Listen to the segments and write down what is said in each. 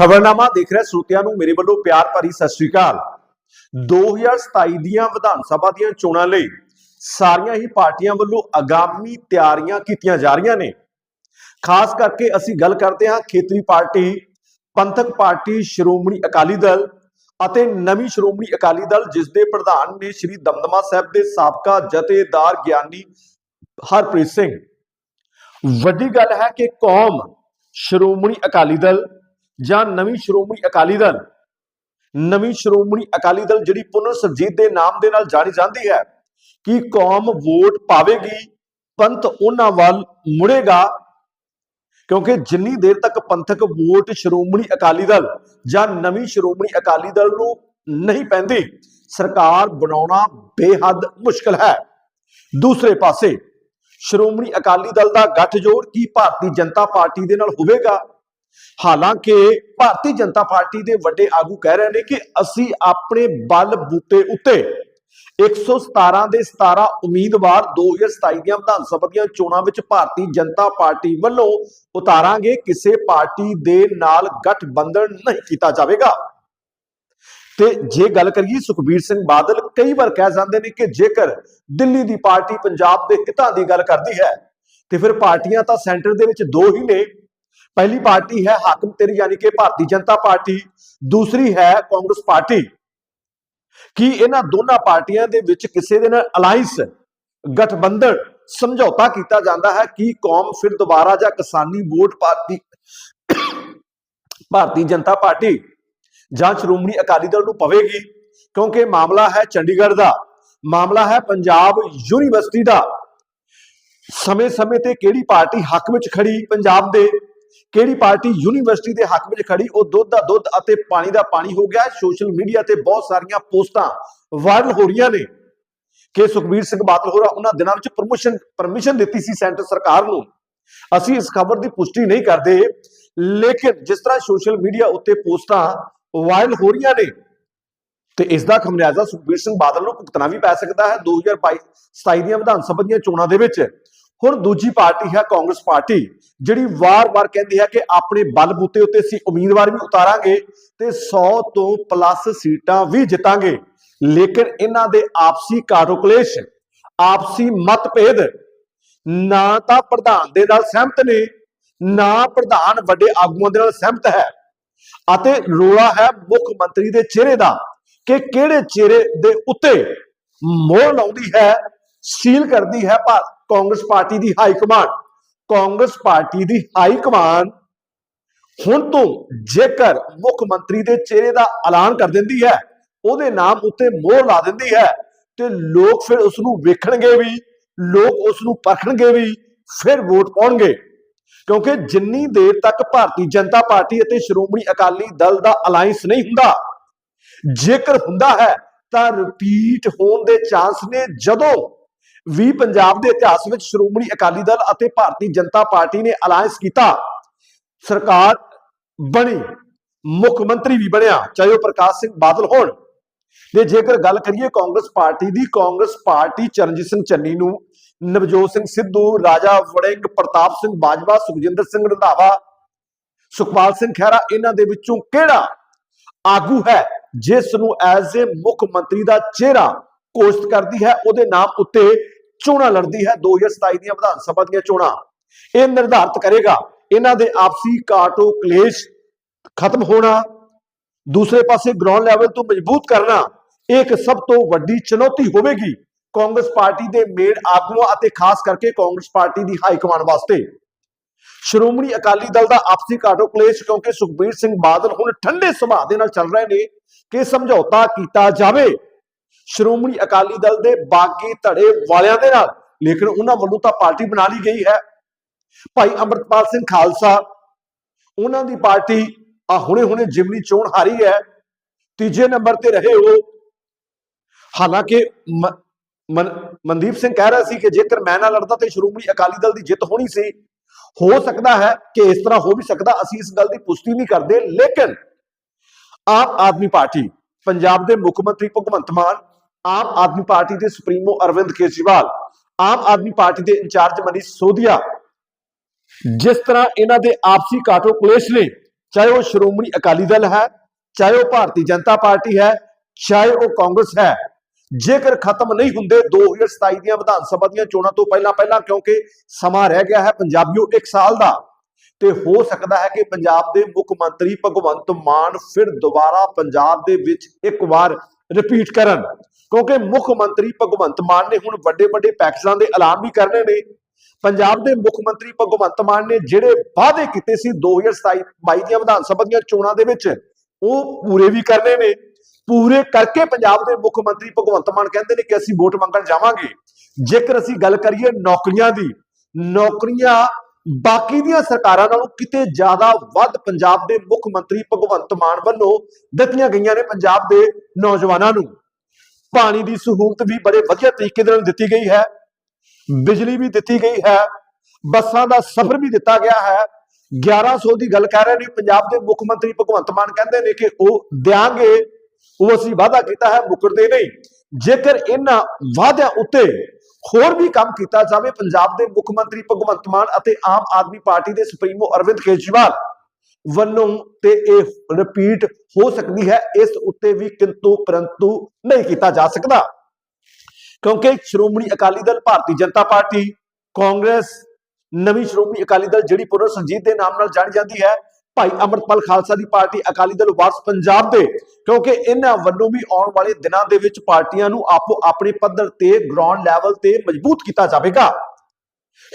ਖਬਰਨਾਮਾ ਦੇਖ ਰਹੇ ਸਰੋਤਿਆਂ ਨੂੰ ਮੇਰੇ ਵੱਲੋਂ ਪਿਆਰ ਭਰੀ ਸਤਿ ਸ਼੍ਰੀ ਅਕਾਲ। 2027 ਦੀਆਂ ਵਿਧਾਨ ਸਭਾ ਦੀਆਂ ਚੋਣਾਂ ਲਈ ਸਾਰੀਆਂ ਹੀ ਪਾਰਟੀਆਂ ਵੱਲੋਂ ਆਗਾਮੀ ਤਿਆਰੀਆਂ ਕੀਤੀਆਂ ਜਾ ਰਹੀਆਂ ਨੇ। ਖਾਸ ਕਰਕੇ ਅਸੀਂ ਗੱਲ ਕਰਦੇ ਹਾਂ ਖੇਤਰੀ ਪਾਰਟੀ, ਪੰਥਕ ਪਾਰਟੀ ਸ਼੍ਰੋਮਣੀ ਅਕਾਲੀ ਦਲ ਅਤੇ ਨਵੀਂ ਸ਼੍ਰੋਮਣੀ ਅਕਾਲੀ ਦਲ ਜਿਸ ਦੇ ਪ੍ਰਧਾਨ ਨੇ ਸ਼੍ਰੀ ਦਮਦਮਾ ਸਾਹਿਬ ਦੇ ਸਾਬਕਾ ਜਥੇਦਾਰ ਗਿਆਨੀ ਹਰਪ੍ਰੀਤ ਸਿੰਘ। ਵੱਡੀ ਗੱਲ ਹੈ ਕਿ ਕੌਮ ਸ਼੍ਰੋਮਣੀ ਅਕਾਲੀ ਦਲ ਜਾਂ ਨਵੀਂ ਸ਼੍ਰੋਮਣੀ ਅਕਾਲੀ ਦਲ? ਨਵੀਂ ਸ਼੍ਰੋਮਣੀ ਅਕਾਲੀ ਦਲ ਜਿਹੜੀ ਪੁਨਰ ਸਰਜੀਤ ਦੇ ਨਾਮ ਦੇ ਨਾਲ ਜਾਣੀ ਜਾਂਦੀ ਹੈ, ਕਿ ਕੌਮ ਵੋਟ ਪਾਵੇਗੀ? ਪੰਥ ਉਹਨਾਂ ਵੱਲ ਮੁੜੇਗਾ? ਕਿਉਂਕਿ ਜਿੰਨੀ ਦੇਰ ਤੱਕ ਪੰਥਕ ਵੋਟ ਸ਼੍ਰੋਮਣੀ ਅਕਾਲੀ ਦਲ ਜਾਂ ਨਵੀਂ ਸ਼੍ਰੋਮਣੀ ਅਕਾਲੀ ਦਲ ਨੂੰ ਨਹੀਂ ਪੈਂਦੀ, ਸਰਕਾਰ ਬਣਾਉਣਾ ਬੇਹੱਦ ਮੁਸ਼ਕਲ ਹੈ। ਦੂਸਰੇ ਪਾਸੇ, ਸ਼੍ਰੋਮਣੀ ਅਕਾਲੀ ਦਲ ਦਾ ਗੱਠਜੋੜ ਕੀ ਭਾਰਤੀ ਜਨਤਾ ਪਾਰਟੀ ਦੇ ਨਾਲ ਹੋਵੇਗਾ? ਹਾਲਾਂਕਿ ਭਾਰਤੀ ਜਨਤਾ ਪਾਰਟੀ ਦੇ ਵੱਡੇ ਆਗੂ ਕਹਿ ਰਹੇ ਨੇ ਕਿ ਅਸੀਂ ਆਪਣੇ ਬਲ ਬੂਤੇ ਉੱਤੇ 117 ਦੇ 17 ਉਮੀਦਵਾਰ 2027 ਦੀਆਂ ਵਿਧਾਨ ਸਭਾ ਦੀਆਂ ਚੋਣਾਂ ਵਿੱਚ ਭਾਰਤੀ ਜਨਤਾ ਪਾਰਟੀ ਵੱਲੋਂ ਉਤਾਰਾਂਗੇ, ਕਿਸੇ ਪਾਰਟੀ ਦੇ ਨਾਲ ਗਠਬੰਧਨ ਨਹੀਂ ਕੀਤਾ ਜਾਵੇਗਾ। ਤੇ ਜੇ ਗੱਲ ਕਰੀਏ ਸੁਖਬੀਰ ਸਿੰਘ ਬਾਦਲ, ਕਈ ਵਾਰ ਕਹਿ ਜਾਂਦੇ ਨੇ ਕਿ ਜੇਕਰ ਦਿੱਲੀ ਦੀ ਪਾਰਟੀ ਪੰਜਾਬ ਦੇ ਹਿੱਤਾਂ ਦੀ ਗੱਲ ਕਰਦੀ ਹੈ, ਤੇ ਫਿਰ ਪਾਰਟੀਆਂ ਤਾਂ ਸੈਂਟਰ ਦੇ ਵਿੱਚ ਦੋ ਹੀ ਨੇ। ਪਹਿਲੀ ਪਾਰਟੀ ਹੈ ਹਾਕਮ ਤੇਰੀ ਯਾਨੀ ਕਿ ਭਾਰਤੀ ਜਨਤਾ ਪਾਰਟੀ, ਦੂਸਰੀ ਹੈ ਕਾਂਗਰਸ ਪਾਰਟੀ। ਕੀ ਇਹਨਾਂ ਦੋਨਾਂ ਪਾਰਟੀਆਂ ਦੇ ਵਿੱਚ ਕਿਸੇ ਦੇ ਨਾਲ ਅਲਾਈਅੰਸ ਗਠਬੰਧਨ, ਸਮਝੌਤਾ ਕੀਤਾ ਜਾਂਦਾ ਹੈ ਕਿ ਕੌਮ ਫਿਰ ਦੁਬਾਰਾ ਜਾਂ ਕਿਸਾਨੀ vote party, Bharatiya Janata party ਜਾਂ ਸ਼੍ਰੋਮਣੀ ਅਕਾਲੀ ਦਲ ਨੂੰ ਪਵੇਗੀ? ਕਿਉਂਕਿ ਮਾਮਲਾ ਹੈ ਚੰਡੀਗੜ੍ਹ ਦਾ, ਮਾਮਲਾ ਹੈ ਪੰਜਾਬ ਯੂਨੀਵਰਸਿਟੀ ਦਾ। ਸਮੇਂ-ਸਮੇਂ ਤੇ ਕਿਹੜੀ ਪਾਰਟੀ ਹੱਕ ਵਿੱਚ ਖੜੀ ਪੰਜਾਬ ਦੇ? ਕਿਹੜੀ ਪਾਰਟੀ ਯੂਨੀਵਰਸਿਟੀ ਦੇ ਹੱਕ ਵਿੱਚ ਖੜੀ, ਉਹ ਦੁੱਧ ਦਾ ਦੁੱਧ ਅਤੇ ਪਾਣੀ ਦਾ ਪਾਣੀ ਹੋ ਗਿਆ। ਸੋਸ਼ਲ ਮੀਡੀਆ ਤੇ ਬਹੁਤ ਸਾਰੀਆਂ ਪੋਸਟਾਂ ਵਾਇਰਲ ਹੋ ਰਹੀਆਂ ਨੇ ਕਿ ਸੁਖਬੀਰ ਸਿੰਘ ਬਾਦਲ ਹੋਰਾਂ ਉਹਨਾਂ ਦਿਨਾਂ ਵਿੱਚ ਪਰਮਿਸ਼ਨ ਪਰਮਿਸ਼ਨ ਦਿੱਤੀ ਸੀ ਸੈਂਟਰ ਸਰਕਾਰ ਨੂੰ। ਅਸੀਂ ਇਸ ਖਬਰ ਦੀ ਪੁਸ਼ਟੀ ਨਹੀਂ ਕਰਦੇ, ਲੇਕਿਨ ਜਿਸ ਤਰ੍ਹਾਂ ਸੋਸ਼ਲ ਮੀਡੀਆ ਉੱਤੇ ਪੋਸਟਾਂ ਵਾਇਰਲ ਹੋ ਰਹੀਆਂ ਨੇ, ਤੇ ਇਸ ਦਾ ਖਮਿਆਜ਼ਾ ਸੁਖਬੀਰ ਸਿੰਘ ਬਾਦਲ ਨੂੰ ਭੁਗਤਣਾ ਵੀ ਪੈ ਸਕਦਾ ਹੈ। 2022 27 ਦੀਆਂ ਵਿਧਾਨ ਸਭਾ ਦੀਆਂ ਚੋਣਾਂ ਦੇ ਵਿੱਚ ਹੁਣ ਦੂਜੀ ਪਾਰਟੀ ਹੈ ਕਾਂਗਰਸ ਪਾਰਟੀ, ਜਿਹੜੀ ਵਾਰ-ਵਾਰ ਕਹਿੰਦੀ ਹੈ ਕਿ ਆਪਣੇ ਬਲਬੂਤੇ ਉੱਤੇ ਅਸੀਂ ਉਮੀਦਵਾਰ ਵੀ ਉਤਾਰਾਂਗੇ ਤੇ 100 ਤੋਂ ਪਲੱਸ ਸੀਟਾਂ ਵੀ ਜਿੱਤਾਂਗੇ। ਲੇਕਿਨ ਇਹਨਾਂ ਦੇ ਆਪਸੀ ਕਾਟੋਕਲੇਸ਼ ਆਪਸੀ ਮਤਭੇਦ ਨਾ ਤਾਂ ਪ੍ਰਧਾਨ ਦੇ ਨਾਲ ਸਹਿਮਤ ਨੇ, ਨਾ ਪ੍ਰਧਾਨ ਵੱਡੇ ਆਗੂਆਂ ਦੇ ਨਾਲ ਸਹਿਮਤ ਹੈ ਅਤੇ ਰੋਲਾ ਹੈ ਮੁੱਖ ਮੰਤਰੀ ਦੇ ਚਿਹਰੇ ਦਾ ਕਿ ਕਿਹੜੇ ਚਿਹਰੇ ਦੇ ਉੱਤੇ ਮੋਹਰ ਲਾਉਂਦੀ ਹੈ, ਸੀਲ ਕਰਦੀ ਹੈ ਭਾਰਤ। ਕਾਂਗਰਸ ਪਾਰਟੀ ਦੀ ਹਾਈ ਕਮਾਂਡ, ਕਾਂਗਰਸ ਪਾਰਟੀ ਦੀ ਹਾਈ ਕਮਾਂਡ ਹੁਣ ਤੋਂ ਜੇਕਰ ਮੁੱਖ ਮੰਤਰੀ ਦੇ ਚਿਹਰੇ ਦਾ ਐਲਾਨ ਕਰ ਦਿੰਦੀ ਹੈ, ਉਹਦੇ ਨਾਮ ਉੱਤੇ ਮੋਹਰ ਲਾ ਦਿੰਦੀ ਹੈ, ਤੇ ਲੋਕ ਫਿਰ ਉਸ ਨੂੰ ਵੇਖਣਗੇ ਵੀ, ਲੋਕ ਉਸ ਨੂੰ ਪਰਖਣਗੇ ਵੀ, ਫਿਰ ਵੋਟ ਪਾਉਣਗੇ। ਕਿਉਂਕਿ ਜਿੰਨੀ ਦੇਰ ਤੱਕ ਭਾਰਤੀ ਜਨਤਾ ਪਾਰਟੀ ਅਤੇ ਸ਼੍ਰੋਮਣੀ ਅਕਾਲੀ ਦਲ ਦਾ ਅਲਾਈਅੰਸ ਨਹੀਂ ਹੁੰਦਾ, ਜੇਕਰ ਹੁੰਦਾ ਹੈ ਤਾਂ ਰਿਪੀਟ ਹੋਣ ਦੇ ਚਾਂਸ ਨੇ ਜਦੋਂ ਵੀ ਪੰਜਾਬ ਦੇ ਇਤਿਹਾਸ ਵਿੱਚ ਸ਼੍ਰੋਮਣੀ ਅਕਾਲੀ ਦਲ ਅਤੇ ਭਾਰਤੀ ਜਨਤਾ ਪਾਰਟੀ ਨੇ ਅਲਾਈਅੰਸ ਕੀਤਾ। ਸਰਕਾਰ ਬਣੀ, ਮੁੱਖ ਮੰਤਰੀ ਵੀ ਬਣਿਆ, ਚਾਹੇ ਉਹ ਪ੍ਰਕਾਸ਼ ਸਿੰਘ ਬਾਦਲ ਹੋਣ। ਤੇ ਜੇਕਰ ਗੱਲ ਕਰੀਏ ਕਾਂਗਰਸ ਪਾਰਟੀ ਦੀ, ਕਾਂਗਰਸ ਪਾਰਟੀ ਚਰਨਜੀਤ ਸਿੰਘ ਚੰਨੀ ਨੂੰ, ਨਵਜੋਤ ਸਿੰਘ ਸਿੱਧੂ, ਰਾਜਾ ਵੜਿੰਗ, ਪ੍ਰਤਾਪ ਸਿੰਘ ਬਾਜਵਾ, ਸੁਖਜਿੰਦਰ ਸਿੰਘ ਰੰਧਾਵਾ, ਸੁਖਪਾਲ ਸਿੰਘ ਖਹਿਰਾ, ਇਹਨਾਂ ਦੇ ਵਿੱਚੋਂ ਕਿਹੜਾ ਆਗੂ ਹੈ, ਜਿਸ ਨੂੰ ਐਜ਼ ਏ ਮੁੱਖ ਮੰਤਰੀ ਦਾ ਚਿਹਰਾ ਘੋਸ਼ਿਤ ਕਰਦੀ ਹੈ, ਉਹਦੇ ਨਾਮ ਉੱਤੇ ਚੋਣਾਂ ਲੜਦੀ ਹੈ। 2027 ਦੀਆਂ ਵਿਧਾਨ ਸਭਾ ਦੀਆਂ ਚੋਣਾਂ। ਇਹ ਨਿਰਧਾਰਤ ਕਰੇਗਾ। ਇਹਨਾਂ ਦੇ ਆਪਸੀ ਕਾਟੋ ਕਲੇਸ਼ ਖਤਮ ਹੋਣਾ, ਦੂਸਰੇ ਪਾਸੇ ਗਰਾਊਂਡ ਲੈਵਲ ਤੋਂ ਮਜ਼ਬੂਤ ਕਰਨਾ ਇੱਕ ਸਭ ਤੋਂ ਵੱਡੀ ਚੁਣੌਤੀ ਹੋਵੇਗੀ ਕਾਂਗਰਸ ਪਾਰਟੀ ਦੇ ਮੇਨ ਆਗੂਆਂ ਅਤੇ ਖਾਸ ਕਰਕੇ ਕਾਂਗਰਸ ਪਾਰਟੀ ਦੀ ਹਾਈ ਕਮਾਂਡ ਵਾਸਤੇ। ਸ਼੍ਰੋਮਣੀ ਅਕਾਲੀ ਦਲ ਦਾ ਆਪਸੀ ਘਾਟੋ ਕਲੇਸ਼ ਕਿਉਂਕਿ ਸੁਖਬੀਰ ਸਿੰਘ ਬਾਦਲ ਹੁਣ ਠੰਡੇ ਸੁਭਾਅ ਦੇ ਨਾਲ ਚੱਲ ਰਹੇ ਨੇ ਕਿ ਸਮਝੌਤਾ ਕੀਤਾ ਜਾਵੇ। ਸ਼੍ਰੋਮਣੀ ਅਕਾਲੀ ਦਲ ਦੇ ਬਾਗੀ ਧੜੇ ਵਾਲਿਆਂ ਦੇ ਨਾਲ। ਲੇਕਿਨ ਉਹਨਾਂ ਵੱਲੋਂ ਤਾਂ ਪਾਰਟੀ ਬਣਾ ਲਈ ਗਈ ਹੈ। ਭਾਈ ਅੰਮ੍ਰਿਤਪਾਲ ਸਿੰਘ ਖਾਲਸਾ, ਉਹਨਾਂ ਦੀ ਪਾਰਟੀ ਆ ਹੁਣੇ ਹੁਣੇ ਜਿਮਨੀ ਚੋਣ ਹਾਰੀ ਹੈ। ਤੀਜੇ ਨੰਬਰ ਤੇ ਰਹੇ ਉਹ। ਹਾਲਾਂਕਿ ਮ- ਮਨ- ਮਨਦੀਪ ਸਿੰਘ ਕਹਿ ਰਿਹਾ ਸੀ ਕਿ ਜੇਕਰ ਮੈਂ ਨਾ ਲੜਦਾ ਤੇ ਸ਼੍ਰੋਮਣੀ ਅਕਾਲੀ ਦਲ ਦੀ ਜਿੱਤ ਹੋਣੀ ਸੀ, ਹੋ ਸਕਦਾ ਹੈ ਕਿ ਇਸ ਤਰ੍ਹਾਂ ਹੋ ਵੀ ਸਕਦਾ, ਅਸੀਂ ਇਸ ਗੱਲ ਦੀ ਪੁਸ਼ਟੀ ਨਹੀਂ ਕਰਦੇ। ਲੇਕਿਨ ਆਮ ਆਦਮੀ ਪਾਰਟੀ, ਪੰਜਾਬ ਦੇ ਮੁੱਖ ਮੰਤਰੀ ਭਗਵੰਤ ਮਾਨ ਆਮ ਆਦਮੀ ਪਾਰਟੀ ਦੇ ਸੁਪਰੀਮੋ ਅਰਵਿੰਦ ਕੇਜਰੀਵਾਲ, ਆਮ ਆਦਮੀ ਪਾਰਟੀ ਦੇ ਇੰਚਾਰਜ ਮਨੀਸ਼ ਸੋਧੀਆ, ਜਿਸ ਤਰ੍ਹਾਂ ਇਹਨਾਂ ਦੇ ਆਪਸੀ ਕਾਟੋ ਕਲੇਸ਼ ਨੇ ਚਾਹੇ ਉਹ ਸ਼੍ਰੋਮਣੀ ਅਕਾਲੀ ਦਲ ਹੈ, ਚਾਹੇ ਉਹ ਭਾਰਤੀ ਜਨਤਾ ਪਾਰਟੀ ਹੈ, ਚਾਹੇ ਉਹ ਕਾਂਗਰਸ ਹੈ, ਜੇਕਰ ਖਤਮ ਨਹੀਂ ਹੁੰਦੇ 2027 ਦੀਆਂ ਵਿਧਾਨ ਸਭਾ ਦੀਆਂ ਚੋਣਾਂ ਤੋਂ ਪਹਿਲਾਂ ਪਹਿਲਾਂ ਕਿਉਂਕਿ ਸਮਾਂ ਰਹਿ ਗਿਆ ਹੈ ਪੰਜਾਬੀਓ 1 ਸਾਲ ਦਾ, ਤੇ ਹੋ ਸਕਦਾ ਹੈ ਕਿ ਪੰਜਾਬ ਦੇ ਮੁੱਖ ਮੰਤਰੀ ਭਗਵੰਤ ਮਾਨ ਫਿਰ ਦੁਬਾਰਾ ਪੰਜਾਬ ਦੇ ਵਿੱਚ ਇੱਕ ਵਾਰ ਰਿਪੀਟ ਕਰਨ। ਕਿਉਂਕਿ ਮੁੱਖ ਮੰਤਰੀ ਭਗਵੰਤ ਮਾਨ ਨੇ ਹੁਣ ਵੱਡੇ ਵੱਡੇ ਪੈਕੇਜਾਂ ਦੇ ਐਲਾਨ ਵੀ ਕਰਨੇ ਨੇ। ਪੰਜਾਬ ਦੇ ਮੁੱਖ ਮੰਤਰੀ ਭਗਵੰਤ ਮਾਨ ਨੇ ਜਿਹੜੇ ਵਾਅਦੇ ਕੀਤੇ ਸੀ 2027 22 ਦੀਆਂ ਵਿਧਾਨ ਸਭਾ ਦੀਆਂ ਚੋਣਾਂ ਦੇ ਵਿੱਚ, ਉਹ ਪੂਰੇ ਵੀ ਕਰਨੇ ਨੇ। ਪੂਰੇ ਕਰਕੇ ਪੰਜਾਬ ਦੇ ਮੁੱਖ ਮੰਤਰੀ ਭਗਵੰਤ ਮਾਨ ਕਹਿੰਦੇ ਨੇ ਕਿ ਅਸੀਂ ਵੋਟ ਮੰਗਣ ਜਾਵਾਂਗੇ। ਜੇਕਰ ਅਸੀਂ ਗੱਲ ਕਰੀਏ ਨੌਕਰੀਆਂ ਦੀ, ਨੌਕਰੀਆਂ ਬਾਕੀ ਦੀਆਂ ਸਰਕਾਰਾਂ ਨਾਲੋਂ ਕਿਤੇ ਜ਼ਿਆਦਾ ਵੱਧ ਪੰਜਾਬ ਦੇ ਮੁੱਖ ਮੰਤਰੀ ਭਗਵੰਤ ਮਾਨ ਵੱਲੋਂ ਦਿੱਤੀਆਂ ਗਈਆਂ ਨੇ ਪੰਜਾਬ ਦੇ ਨੌਜਵਾਨਾਂ ਨੂੰ। ਪਾਣੀ ਦੀ ਸਹੂਲਤ ਵੀ ਬੜੇ ਵਧੀਆ ਤਰੀਕੇ ਦੇ ਨਾਲ ਦਿੱਤੀ ਗਈ ਹੈ, ਬਿਜਲੀ ਵੀ ਦਿੱਤੀ ਗਈ ਹੈ, ਬੱਸਾਂ ਦਾ ਸਫ਼ਰ ਵੀ ਦਿੱਤਾ ਗਿਆ ਹੈ। 1100 ਦੀ ਗੱਲ ਕਰ ਰਹੇ ਨੇ, ਪੰਜਾਬ ਦੇ ਮੁੱਖ ਮੰਤਰੀ ਭਗਵੰਤ ਮਾਨ ਕਹਿੰਦੇ ਨੇ ਕਿ ਉਹ ਦਿਆਂਗੇ, ਉਹ ਅਸੀਂ ਵਾਅਦਾ ਕੀਤਾ ਹੈ ਮੁਕਰਦੇ ਨਹੀਂ। ਜੇਕਰ ਇਹਨਾਂ ਵਾਅਦਿਆਂ ਉੱਤੇ ਹੋਰ ਵੀ ਕੰਮ ਕੀਤਾ ਜਾਵੇ, ਪੰਜਾਬ ਦੇ ਮੁੱਖ ਮੰਤਰੀ ਭਗਵੰਤ ਮਾਨ ਅਤੇ ਆਮ ਆਦਮੀ ਪਾਰਟੀ ਦੇ ਸੁਪਰੀਮੋ ਅਰਵਿੰਦ ਕੇਜਰੀਵਾਲ ਵੱਲੋਂ ਤੇ ਇਹ ਰਿਪੀਟ ਹੋ ਸਕਦੀ ਹੈ, ਇਸ ਉੱਤੇ ਵੀ ਕਿੰਤੂ ਪਰੰਤੂ ਨਹੀਂ ਕੀਤਾ ਜਾ ਸਕਦਾ। ਕਿਉਂਕਿ ਸ਼੍ਰੋਮਣੀ ਅਕਾਲੀ ਦਲ ਭਾਰਤੀ ਜਨਤਾ ਪਾਰਟੀ, ਕਾਂਗਰਸ, ਨਵੀਂ ਸ਼੍ਰੋਮਣੀ ਅਕਾਲੀ ਦਲ ਜਿਹੜੀ ਪੁਨਰ ਸੰਜੀਤ ਦੇ ਨਾਮ ਨਾਲ ਜਾਣੀ ਜਾਂਦੀ ਹੈ, ਭਾਈ ਅਮਰਪਾਲ ਖਾਲਸਾ ਦੀ ਪਾਰਟੀ, ਅਕਾਲੀ ਦਲ ਵਾਰਸ ਪੰਜਾਬ ਦੇ। ਕਿਉਂਕਿ ਇਹਨਾਂ ਵੱਲੋਂ ਵੀ ਆਉਣ ਵਾਲੇ ਦਿਨਾਂ ਦੇ ਵਿੱਚ ਪਾਰਟੀਆਂ ਨੂੰ ਆਪੋ ਆਪਣੇ ਪੱਧਰ ਤੇ ਗਰਾਊਂਡ ਲੈਵਲ ਤੇ ਮਜ਼ਬੂਤ ਕੀਤਾ ਜਾਵੇਗਾ।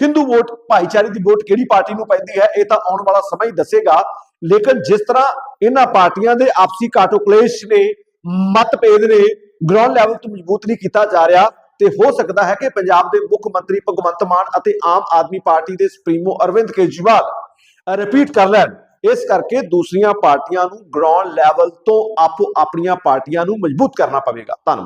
ਹਿੰਦੂ ਵੋਟ, ਭਾਈਚਾਰੇ ਦੀ ਵੋਟ ਕਿਹੜੀ ਪਾਰਟੀ ਨੂੰ ਪੈਂਦੀ ਹੈ, ਇਹ ਤਾਂ ਆਉਣ ਵਾਲਾ ਸਮਾਂ ਹੀ ਦੱਸੇਗਾ। ਲੇਕਿਨ ਜਿਸ ਤਰ੍ਹਾਂ ਇਹਨਾਂ ਪਾਰਟੀਆਂ ਦੇ ਆਪਸੀ ਕਾਟੋ ਨੇ, ਮਤਭੇਦ ਨੇ ਗਰਾਊਂਡ ਲੈਵਲ ਤੋਂ ਮਜ਼ਬੂਤ ਨਹੀਂ ਕੀਤਾ ਜਾ ਰਿਹਾ, ਤੇ ਹੋ ਸਕਦਾ ਹੈ ਕਿ ਪੰਜਾਬ ਦੇ ਮੁੱਖ ਮੰਤਰੀ ਭਗਵੰਤ ਮਾਨ ਅਤੇ ਆਮ ਆਦਮੀ ਪਾਰਟੀ ਦੇ ਸੁਪਰੀਮੋ ਅਰਵਿੰਦ ਕੇਜਰੀਵਾਲ ਰਿਪੀਟ ਕਰ ਲੈਣ। ਇਸ ਕਰਕੇ ਦੂਸਰੀਆਂ ਪਾਰਟੀਆਂ ਨੂੰ ਗਰਾਊਂਡ ਲੈਵਲ ਤੋਂ ਆਪੋ ਆਪਣੀਆਂ ਪਾਰਟੀਆਂ ਨੂੰ ਮਜ਼ਬੂਤ ਕਰਨਾ ਪਵੇਗਾ। ਧੰਨਵਾਦ।